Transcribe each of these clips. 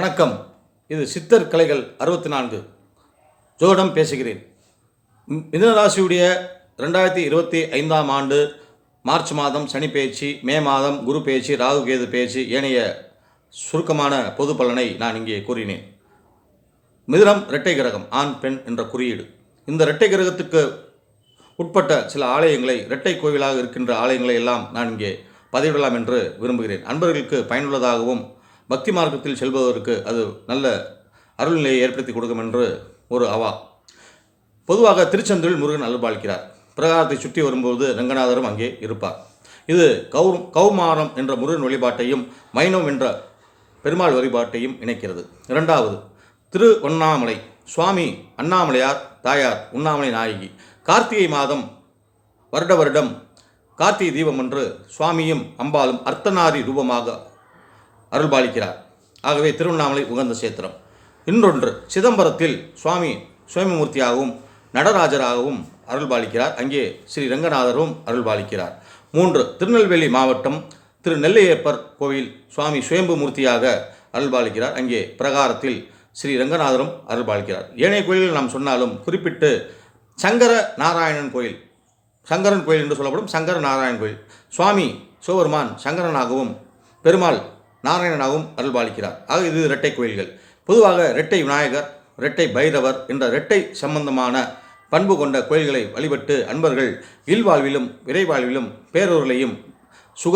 வணக்கம். இது சித்தர் கலைகள் அறுபத்தி நான்கு ஜோடம் பேசுகிறேன். மிதனராசியுடைய ரெண்டாயிரத்தி இருபத்தி ஐந்தாம் ஆண்டு மார்ச் மாதம் சனி பேச்சு மே மாதம் குரு பேச்சு ராகு கேது பேச்சு ஏனைய சுருக்கமான பொது பலனை நான் இங்கே கூறினேன். மிதுனம் இரட்டை கிரகம் ஆண் பெண் என்ற குறியீடு. இந்த இரட்டை கிரகத்துக்கு உட்பட்ட சில ஆலயங்களை இரட்டை கோவிலாக இருக்கின்ற ஆலயங்களை எல்லாம் நான் இங்கே பதிவிடலாம் என்று விரும்புகிறேன். அன்பர்களுக்கு பயனுள்ளதாகவும் பக்தி மார்க்கத்தில் செல்பவருக்கு அது நல்ல அருள்நிலையை ஏற்படுத்தி கொடுக்கும் என்று ஒரு அவா. பொதுவாக திருச்செந்தூரில் முருகன் அருள்பாலிக்கிறார். பிரகாரத்தை சுற்றி வரும்போது ரங்கநாதரும் அங்கே இருப்பார். இது கௌ கௌமாரம் என்ற முருகன் வழிபாட்டையும் மைனம் என்ற பெருமாள் வழிபாட்டையும் இணைக்கிறது. இரண்டாவது திருவண்ணாமலை. சுவாமி அண்ணாமலையார் தாயார் உண்ணாமலை நாயகி. கார்த்திகை மாதம் வருட வருடம் கார்த்திகை தீபம் என்று சுவாமியும் அம்பாலும் அர்த்தநாரி ரூபமாக அருள்பாலிக்கிறார். ஆகவே திருவண்ணாமலை உகந்த சேத்திரம் இன்னொன்று சிதம்பரத்தில் சுவாமி சுவாமிமூர்த்தியாகவும் நடராஜராகவும் அருள்பாலிக்கிறார். அங்கே ஸ்ரீ ரங்கநாதரும் அருள்பாலிக்கிறார். மூன்று திருநெல்வேலி மாவட்டம் திரு நெல்லையப்பர் கோவில் சுவாமி சுயம்பு மூர்த்தியாக அருள்பாலிக்கிறார். அங்கே பிரகாரத்தில் ஸ்ரீ ரங்கநாதரும் அருள்பாலிக்கிறார். ஏனைய கோயில்கள் நாம் சொன்னாலும் குறிப்பிட்டு சங்கர நாராயணன் கோயில் சங்கரன் கோயில் என்று சொல்லப்படும் சங்கர நாராயணன் கோயில். சுவாமி சிவபெருமான் சங்கரனாகவும் பெருமாள் நாராயணனாகவும் அருள்பாலிக்கிறார். ஆக இது இரட்டை கோயில்கள். பொதுவாக இரட்டை விநாயகர் இரட்டை பைரவர் என்ற இரட்டை சம்பந்தமான பண்பு கொண்ட கோயில்களை வழிபட்டு அன்பர்கள் இல்வாழ்விலும் விரைவாழ்விலும் பேரூர்களையும் சுக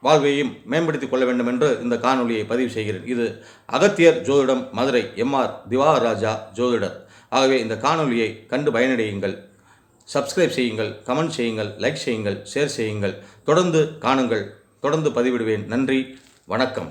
வாழ்வையும் மேம்படுத்திக் கொள்ள வேண்டும் என்று இந்த காணொலியை பதிவு செய்கிறேன். இது அகத்தியர் ஜோதிடம் மதுரை எம்ஆர் திவாராஜா ஜோதிடர். ஆகவே இந்த காணொலியை கண்டு பயனடையுங்கள். சப்ஸ்கிரைப் செய்யுங்கள் கமெண்ட் செய்யுங்கள் லைக் செய்யுங்கள் ஷேர் செய்யுங்கள். தொடர்ந்து காணுங்கள். தொடர்ந்து பதிவிடுவேன். நன்றி. வணக்கம்.